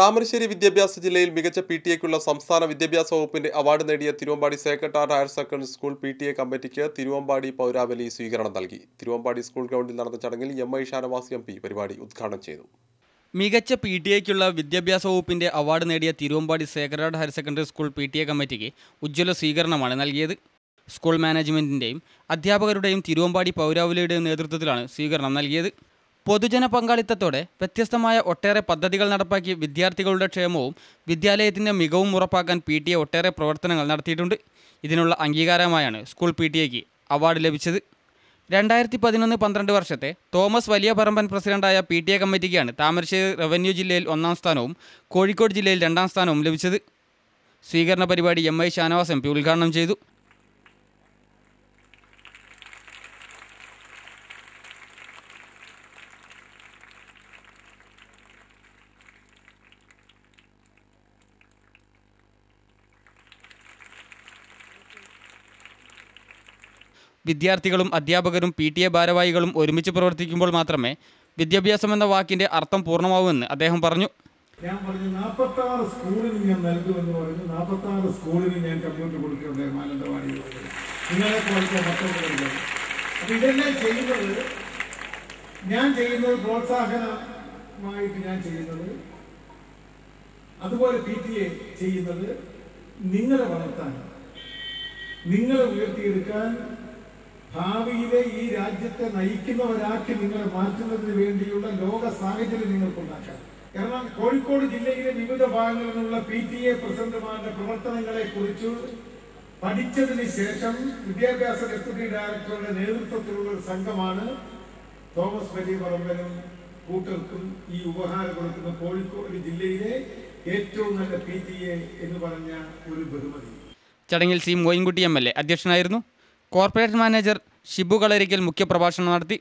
താമരശ്ശേരി വിദ്യാഭ്യാസ ജില്ലയിൽ മികച്ച പി ടി എക്കുള്ള സംസ്ഥാന വിദ്യാഭ്യാസ വകുപ്പിന്റെ അവാർഡ് നേടിയ Thiruvambady sacred heart higher secondary school P T A കമ്മിറ്റിക്ക് തിരുവമ്പാടി പൗരാവലി സ്വീകരണം നൽകി. തിരുവമ്പാടി സ്കൂൾ ഗ്രൗണ്ടിൽ നടന്ന ചടങ്ങിൽ M I Shanavas M P പരിപാടി ഉദ്ഘാടനം ചെയ്തു. മികച്ച പി ടി എക്കുള്ള വിദ്യാഭ്യാസ വകുപ്പിന്റെ അവാർഡ് നേടിയ Thiruvambady sacred heart higher secondary school P T A കമ്മിറ്റിക്ക് ഉജ്ജ്വല സ്വീകരണമാണ് നൽകിയത്. സ്കൂൾ മാനേജ്മെന്റിന്റെയും അധ്യാപകരുടെയും തിരുവമ്പാടി പൗരാവലിയുടെയും നേതൃത്വത്തിലാണ് സ്വീകരണം നൽകിയത്. പൊതുജന പങ്കാളിത്തത്തോടെ വ്യത്യസ്തമായ ഒട്ടേറെ പദ്ധതികൾ നടപ്പാക്കി വിദ്യാർത്ഥികളുടെ ക്ഷേമവും വിദ്യാലയത്തിന്റെ മികവും ഉറപ്പാക്കാൻ പി ടി എ ഒട്ടേറെ പ്രവർത്തനങ്ങൾ നടത്തിയിട്ടുണ്ട്. ഇതിനുള്ള അംഗീകാരമായാണ് സ്കൂൾ പി ടി എക്ക് അവാർഡ് ലഭിച്ചത്. രണ്ടായിരത്തി പതിനൊന്ന് പന്ത്രണ്ട് വർഷത്തെ തോമസ് വലിയ പറമ്പൻ പ്രസിഡന്റായ പി ടി എ കമ്മിറ്റിക്കാണ് താമരശ്ശേരി റവന്യൂ ജില്ലയിൽ ഒന്നാം സ്ഥാനവും കോഴിക്കോട് ജില്ലയിൽ രണ്ടാം സ്ഥാനവും ലഭിച്ചത്. സ്വീകരണ പരിപാടി M I Shanavas M P ഉദ്ഘാടനം ചെയ്തു. വിദ്യാർത്ഥികളും അധ്യാപകരും പി ടി എ ഭാരവാഹികളും ഒരുമിച്ച് പ്രവർത്തിക്കുമ്പോൾ മാത്രമേ വിദ്യാഭ്യാസം എന്ന വാക്കിന്റെ അർത്ഥം പൂർണമാവുമെന്ന് അദ്ദേഹം പറഞ്ഞു. ഞാൻ പറഞ്ഞു നാൽപ്പത്തി ആറ് സ്കൂളിന് ഞാൻ നൽകുമെന്ന് പറഞ്ഞു. നാൽപ്പത്തി ആറ് സ്കൂളിന് ഞാൻ കമ്പ്യൂട്ടർ കൊടുക്കുന്നുണ്ട് മാനന്തവാടി നിങ്ങളെ പോലത്തെ മക്കളുടെ അപ്പൊ ഇതെല്ലാം ചെയ്യുന്നത് ഞാൻ ചെയ്യുന്നത് പ്രോത്സാഹനമായിട്ട് ഞാൻ ചെയ്യുന്നത് അതുപോലെ പി ടി എ ചെയ്യുന്നത് നിങ്ങളെ വളർത്താൻ നിങ്ങളെ ഉയർത്തിയെടുക്കാൻ ഭാവിയിലെ ഈ രാജ്യത്തെ നയിക്കുന്നവരാക്കി നിങ്ങളെ മാറ്റുന്നതിന് വേണ്ടിയുള്ള ലോക സാഹചര്യം നിങ്ങൾക്കുണ്ടാക്കാം. കാരണം കോഴിക്കോട് ജില്ലയിലെ വിവിധ ഭാഗങ്ങളിൽ നിന്നുള്ള പി ടി എ പ്രസിഡന്റുമാരുടെ പ്രവർത്തനങ്ങളെ കുറിച്ച് പഠിച്ചതിന് ശേഷം വിദ്യാഭ്യാസ ഡെപ്യൂട്ടി ഡയറക്ടറുടെ നേതൃത്വത്തിലുള്ള ഒരു സംഘമാണ് തോമസ് വലിയ പറമ്പലും കൂട്ടർക്കും ഈ ഉപഹാരം കൊടുക്കുന്ന കോഴിക്കോട് ജില്ലയിലെ ഏറ്റവും നല്ല പി ടി എ എന്ന് പറഞ്ഞ ഒരു ബഹുമതി. ചടങ്ങിൽ C Moyinkutty M L A അധ്യക്ഷനായിരുന്നു. കോർപ്പറേറ്റ് മാനേജർ ഷിബു കളരിക്കൽ മുഖ്യപ്രഭാഷണം നടത്തി.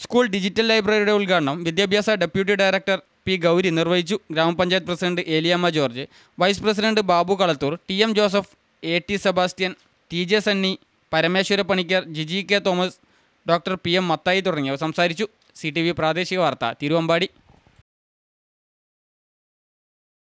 സ്കൂൾ ഡിജിറ്റൽ ലൈബ്രറിയുടെ ഉദ്ഘാടനം വിദ്യാഭ്യാസ ഡെപ്യൂട്ടി ഡയറക്ടർ പി ഗൗരി നിർവഹിച്ചു. ഗ്രാമപഞ്ചായത്ത് president Eliyamma George vice president Babu Kalathur T M Joseph A T Sebastian T J Sunny Parameswara Panicker Jiji K Thomas doctor P M Mathai തുടങ്ങിയവർ സംസാരിച്ചു. C T V പ്രാദേശിക വാർത്ത തിരുവമ്പാടി.